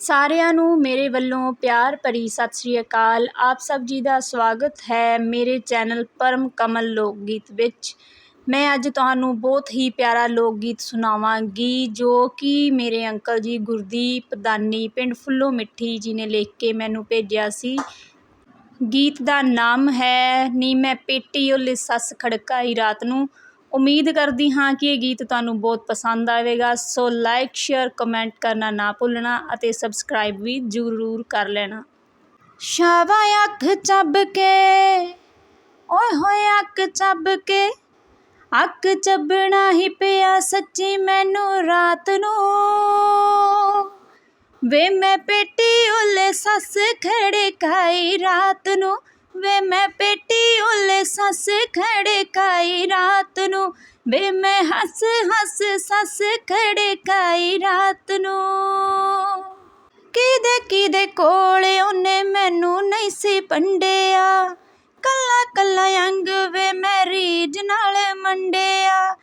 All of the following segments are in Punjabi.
ਸਾਰਿਆਂ ਨੂੰ ਮੇਰੇ ਵੱਲੋਂ ਪਿਆਰ ਭਰੀ ਸਤਿ ਸ਼੍ਰੀ ਅਕਾਲ। ਆਪ ਸਭ ਜੀ ਦਾ ਸਵਾਗਤ ਹੈ ਮੇਰੇ ਚੈਨਲ ਪਰਮ ਕਮਲ ਲੋਕ ਗੀਤ ਵਿੱਚ। ਮੈਂ ਅੱਜ ਤੁਹਾਨੂੰ ਬਹੁਤ ਹੀ ਪਿਆਰਾ ਲੋਕ ਗੀਤ ਸੁਣਾਵਾਂਗੀ, ਜੋ ਕਿ ਮੇਰੇ ਅੰਕਲ ਜੀ ਗੁਰਦੀਪ ਦਾਨੀ ਪਿੰਡ ਫੁੱਲੋ ਮਿੱਠੀ ਜੀ ਨੇ ਲਿਖ ਕੇ ਮੈਨੂੰ ਭੇਜਿਆ ਸੀ। ਗੀਤ ਦਾ ਨਾਮ ਹੈ, ਨੀ ਮੈਂ ਪੇਟੀ ਓਲੇ ਸੱਸ ਖੜਕਾਈ ਰਾਤ ਨੂੰ। ਉਮੀਦ ਕਰਦੀ ਹਾਂ ਕਿ ਇਹ ਗੀਤ ਤੁਹਾਨੂੰ ਬਹੁਤ ਪਸੰਦ ਆਵੇਗਾ। ਸੋ ਲਾਈਕ ਸ਼ੇਅਰ ਕਮੈਂਟ ਕਰਨਾ ਨਾ ਭੁੱਲਣਾ ਅਤੇ ਸਬਸਕ੍ਰਾਈਬ ਵੀ ਜ਼ਰੂਰ ਕਰ ਲੈਣਾ। ਸ਼ਾਵਾ ਅੱਖ ਚੱਬ ਕੇ, ਓਏ ਹੋਏ ਅੱਖ ਚੱਬ ਕੇ, ਅੱਖ ਚੱਬਣਾ ਹੀ ਪਿਆ ਸੱਚੀ ਮੈਨੂੰ ਰਾਤ ਨੂੰ। ਵੇ ਮੈਂ ਪੇਟੀ ਓਲੇ ਸੱਸ ਖੜੇ ਖਾਈ ਰਾਤ ਨੂੰ, ਵੇ ਮੈਂ ਪੇਟੀ ਸੱਸ ਖੜੇ ਕਾਈ ਰਾਤ ਨੂੰ। ਵੇ ਮੈਂ ਹੱਸ ਹੱਸ ਸੱਸ ਖੜੇ ਕਾਈ ਰਾਤ ਨੂੰ। ਕਿਦੇ ਕਿਦੇ ਕੋਲ ਉਹਨੇ ਮੈਨੂੰ ਨਹੀਂ ਸੀ ਪੰਡਿਆ ਕੱਲਾ ਕੱਲਾ ਅੰਗ ਵੇ ਮੈਂ ਰੀਜ ਨਾਲ ਮੰਡਿਆ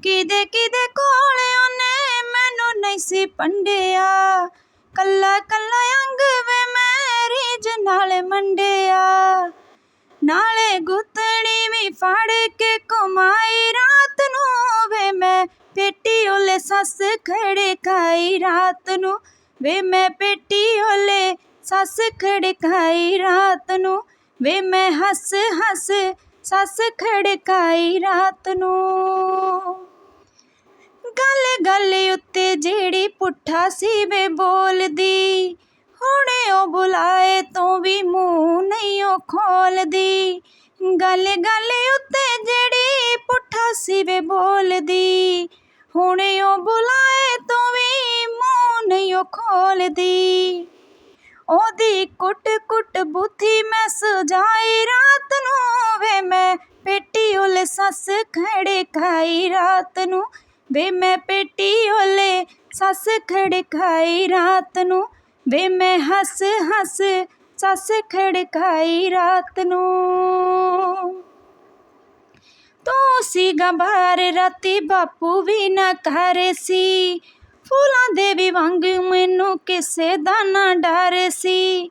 ਕਿਦੇ ਕਿਦੇ ਕੋਲ ਉਹਨੇ ਮੈਨੂੰ ਨਹੀਂ ਸੀ ਪੰਡਿਆ ਕੱਲਾ ਕੱਲਾ ਅੰਗ ਵੇ ਮੈਂ ਰੀਜ ਨਾਲ ਮੰਡਿਆ ਨਾਲੇ ਗੁੱਤਣੀ ਫੜ ਕੇ ਕਮਾਈ ਰਾਤ ਨੂੰ ਵੇ ਮੈਂ ਪੇਟੀ ਓਲੇ ਸੱਸ ਖੜੇ ਖਾਈ ਰਾਤ ਨੂੰ। ਵੇ ਮੈਂ ਪੇਟੀ ਓਲੇ ਸੱਸ ਖੜਕਾਈ ਰਾਤ ਨੂੰ। ਵੇ ਮੈਂ ਹੱਸ ਹੱਸ ਸੱਸ ਖੜਕਾਈ ਰਾਤ ਨੂੰ। ਗੱਲ ਗੱਲ ਉੱਤੇ ਜਿਹੜੀ ਪੁੱਠਾ ਸੀ ਵੇ ਬੋਲਦੀ, ਹੁਣੇ ਉਹ ਬੁਲਾਏ ਤੋਂ ਵੀ ਮੂੰਹ ਨਹੀਂ ਉਹ ਖੋਲਦੀ। ਗੱਲ ਗੱਲ ਉੱਤੇ ਜਿਹੜੀ ਪੁੱਠਾ ਸਿਵੇ ਬੋਲਦੀ। ਹੁਣ ਉਹ ਬੁਲਾਏ ਤੋਂ ਵੀ ਮੂੰਹ ਨਹੀਂ ਉਹ ਖੋਲਦੀ। ਉਹਦੀ ਕੁੱਟ ਕੁੱਟ ਬੁੱਥੀ ਮੈਂ ਸਜਾਈ ਰਾਤ ਨੂੰ ਵੇ ਮੈਂ ਪੇਟੀ ਓਲੇ ਸੱਸ ਖੜੇ ਖਾਈ ਰਾਤ ਨੂੰ। ਵੇ ਮੈਂ ਪੇਟੀ ਓਲੇ ਸੱਸ ਖੜੇ ਖਾਈ ਰਾਤ ਨੂੰ। ਵੇ ਮੈਂ ਹੱਸ ਹੱਸ ਸੱਸ ਖੜਕਾਈ ਰਾਤ ਨੂੰ। ਤੂੰ ਸੀ ਰਾਤੀ ਬਾਪੂ ਵੀ ਨਾ ਘਰ ਸੀ। ਫੁੱਲਾਂ ਦੇ ਵੀ ਵਾਂਗ ਮੈਨੂੰ ਕਿਸੇ ਦਾ ਨਾ ਡਰ ਸੀ।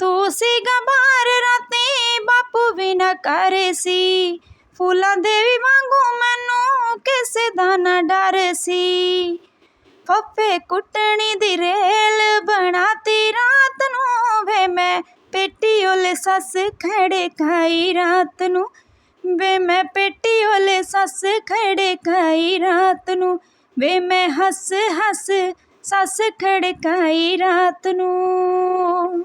ਤੂੰ ਸੀ ਗੰਭਾਰ, ਰਾਤੀ ਬਾਪੂ ਵੀ ਨਾ ਘਰ ਸੀ। ਫੁੱਲਾਂ ਦੇ ਵੀ ਵਾਂਗੂ ਮੈਨੂੰ ਕਿਸੇ ਦਾ ਨਾ ਡਰ ਸੀ। ਫੱਫੇ ਕੁੱਟਣੀ ਦੀ ਰੇਲ ਬਣਾਤੀ ਰਾਤ ਨੂੰ, ਵੇ ਮੈਂ ਪੇਟੀ ਓਲੇ ਸੱਸ ਖੜੇ ਖਾਈ ਰਾਤ ਨੂੰ। ਵੇ ਮੈਂ ਪੇਟੀ ਵਾਲੇ ਸੱਸ ਖੜੇ ਖਾਈ ਰਾਤ ਨੂੰ। ਵੇ ਮੈਂ ਹੱਸ ਹੱਸ ਸੱਸ ਖੜਕਾਈ ਰਾਤ ਨੂੰ।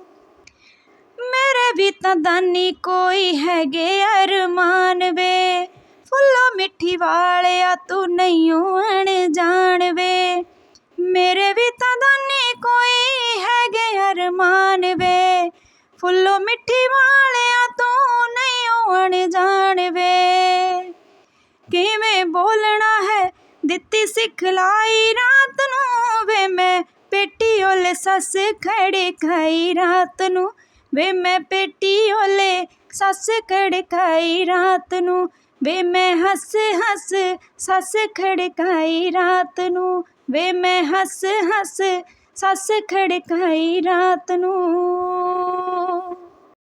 ਮੇਰੇ ਵੀ ਤਾਂ ਦਾਨੀ ਕੋਈ ਹੈਗੇ ਅਰਮਾਨ ਵੇ। ਫੁੱਲੋ ਮਿੱਠੀ ਵਾਲਿਆ ਤੂੰ ਨਹੀਂ ਅਣ ਜਾਣ ਵੇ। ਮੇਰੇ ਵੀ ਤਾਂ ਦਾਨੀ ਕੋਈ ਹੈਗੇ ਅਰਮਾਨ ਵੇ। ਫੁੱਲੋ ਮਿੱਠੀ ਵਾਲਿਆ ਤੂੰ ਨਹੀਂ ਅਣ ਜਾਣ ਬੋਲਣਾ ਹੈ। ਦਿੱਤੀ ਸਿਖਲਾਈ ਰਾਤ ਨੂੰ, ਵੇ ਮੈਂ ਪੇਟੀ ਓਲੇ ਸੱਸ ਖੜੇ ਖਾਈ ਰਾਤ ਨੂੰ। ਵੇ ਮੈਂ ਪੇਟੀ ਓਲੇ ਸੱਸ ਖੜੇ ਖਾਈ ਰਾਤ ਨੂੰ। ਵੇ ਮੈਂ ਹੱਸ ਹੱਸ ਸੱਸ ਖੜਕਾਈ ਰਾਤ ਨੂੰ। ਵੇ ਮੈਂ ਹੱਸ ਹੱਸ ਸੱਸ ਖੜਕਾਈ ਰਾਤ ਨੂੰ।